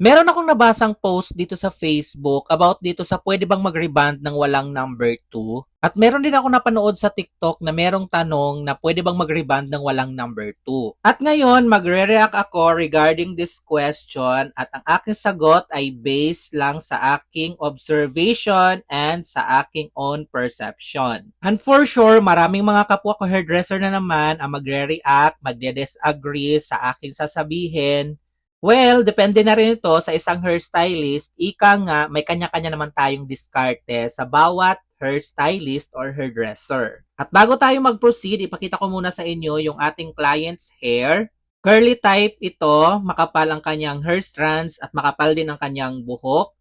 Meron akong nabasang post dito sa Facebook about dito sa pwede bang mag-reband ng walang number 2. At meron din ako napanood sa TikTok na merong tanong na pwede bang mag-reband ng walang number 2. At ngayon, magre-react ako regarding this question at ang aking sagot ay based lang sa aking observation and sa aking own perception. And for sure, maraming mga kapwa ko hairdresser na naman ang magre-react, magde-disagree sa aking sasabihin Well, depende na rin ito sa isang hairstylist. Ika nga, may kanya-kanya naman tayong diskarte sa bawat hairstylist or hairdresser. At bago tayo mag-proceed, ipakita ko muna sa inyo yung ating client's hair. Curly type ito, makapal ang kanyang hair strands at makapal din ang kanyang buhok.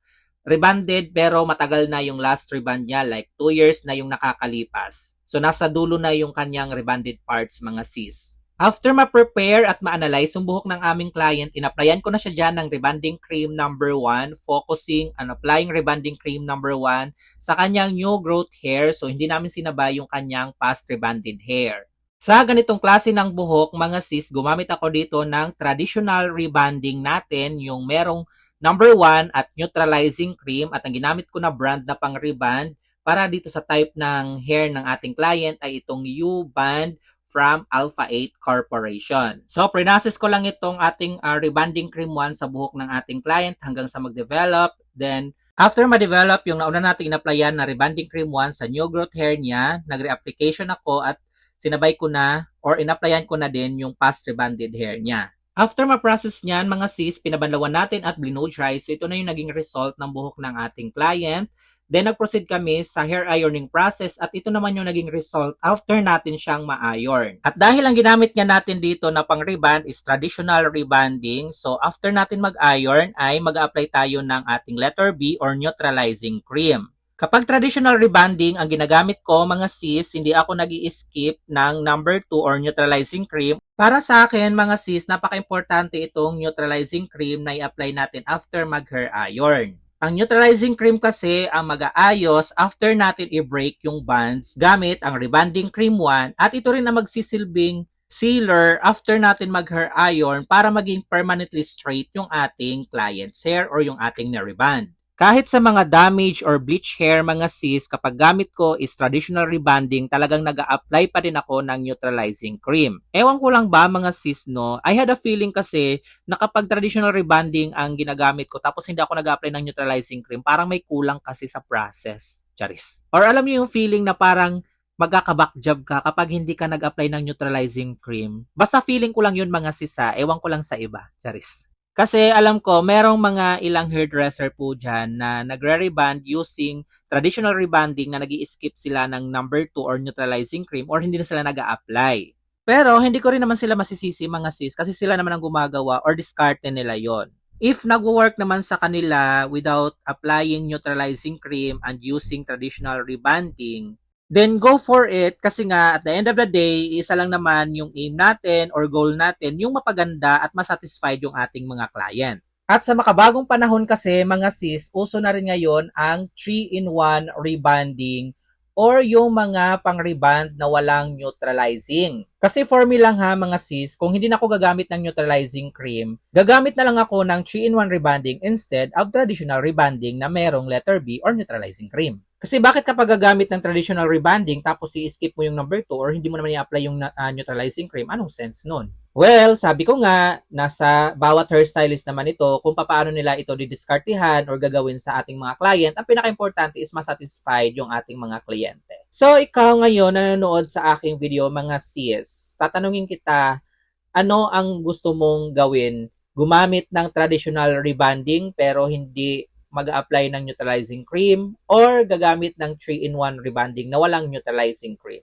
Rebanded pero matagal na yung last reband niya, like 2 years na yung nakakalipas. So nasa dulo na yung kanyang rebanded parts mga sis. After ma-prepare at ma-analyze yung buhok ng aming client, inaplayan ko na siya dyan ng rebanding cream number 1, focusing on applying rebanding cream number 1 sa kanyang new growth hair. So, hindi namin sinabay yung kanyang past rebanded hair. Sa ganitong klase ng buhok, mga sis, gumamit ako dito ng traditional rebanding natin, yung merong number 1 at neutralizing cream at ang ginamit ko na brand na pang reband para dito sa type ng hair ng ating client ay itong U-Band from Alpha 8 Corporation. So, prinasis ko lang itong ating uh, rebanding cream 1 sa buhok ng ating client hanggang sa mag-develop. Then, after ma-develop yung nauna nating inaplayan na rebanding cream 1 sa new growth hair niya, nagre-application ako at sinabay ko na or inaplayan ko na din yung past rebanded hair niya. After ma-process niyan, mga sis, pinabanlawan natin at blow dry. So, ito na yung naging result ng buhok ng ating client. Then nag-proceed kami sa hair ironing process at ito naman yung naging result after natin siyang ma-iron. At dahil ang ginamit nga natin dito na pang reband is traditional rebanding, so after natin mag-iron ay mag-apply tayo ng ating letter B or neutralizing cream. Kapag traditional rebanding ang ginagamit ko mga sis, hindi ako nag skip ng number 2 or neutralizing cream. Para sa akin mga sis, napaka-importante itong neutralizing cream na i-apply natin after mag-hair iron. Ang neutralizing cream kasi ang mag-aayos after natin i-break yung bands gamit ang rebanding cream 1 at ito rin ang magsisilbing sealer after natin mag-hair iron para maging permanently straight yung ating client's hair or yung ating na-reband. Kahit sa mga damage or bleach hair mga sis, kapag gamit ko is traditional rebanding, talagang nag apply pa rin ako ng neutralizing cream. Ewan ko lang ba mga sis, no? I had a feeling kasi na kapag traditional rebanding ang ginagamit ko tapos hindi ako nag apply ng neutralizing cream, parang may kulang kasi sa process. Charis. Or alam niyo yung feeling na parang magkakabackjob ka kapag hindi ka nag-apply ng neutralizing cream. Basta feeling ko lang yun mga sisa, ewan ko lang sa iba. Charis. Kasi alam ko, merong mga ilang hairdresser po dyan na nagre-reband using traditional rebanding na nag skip sila ng number 2 or neutralizing cream or hindi na sila nag apply Pero hindi ko rin naman sila masisisi mga sis kasi sila naman ang gumagawa or discarte nila yon. If nagwo-work naman sa kanila without applying neutralizing cream and using traditional rebanding, then go for it kasi nga at the end of the day, isa lang naman yung aim natin or goal natin yung mapaganda at masatisfied yung ating mga client. At sa makabagong panahon kasi mga sis, uso na rin ngayon ang 3-in-1 rebanding or yung mga pang-reband na walang neutralizing. Kasi for me lang ha mga sis, kung hindi na ako gagamit ng neutralizing cream, gagamit na lang ako ng 3-in-1 rebanding instead of traditional rebanding na merong letter B or neutralizing cream. Kasi bakit kapag gagamit ng traditional rebanding tapos i-skip mo yung number 2 or hindi mo naman i-apply yung uh, neutralizing cream, anong sense nun? Well, sabi ko nga, nasa bawat hairstylist naman ito kung paano nila ito didiskartihan or gagawin sa ating mga client. Ang pinaka-importante is masatisfied yung ating mga kliyente. So, ikaw ngayon nanonood sa aking video, mga sis, tatanungin kita, ano ang gusto mong gawin? Gumamit ng traditional rebanding pero hindi mag-apply ng neutralizing cream or gagamit ng 3-in-1 rebanding na walang neutralizing cream.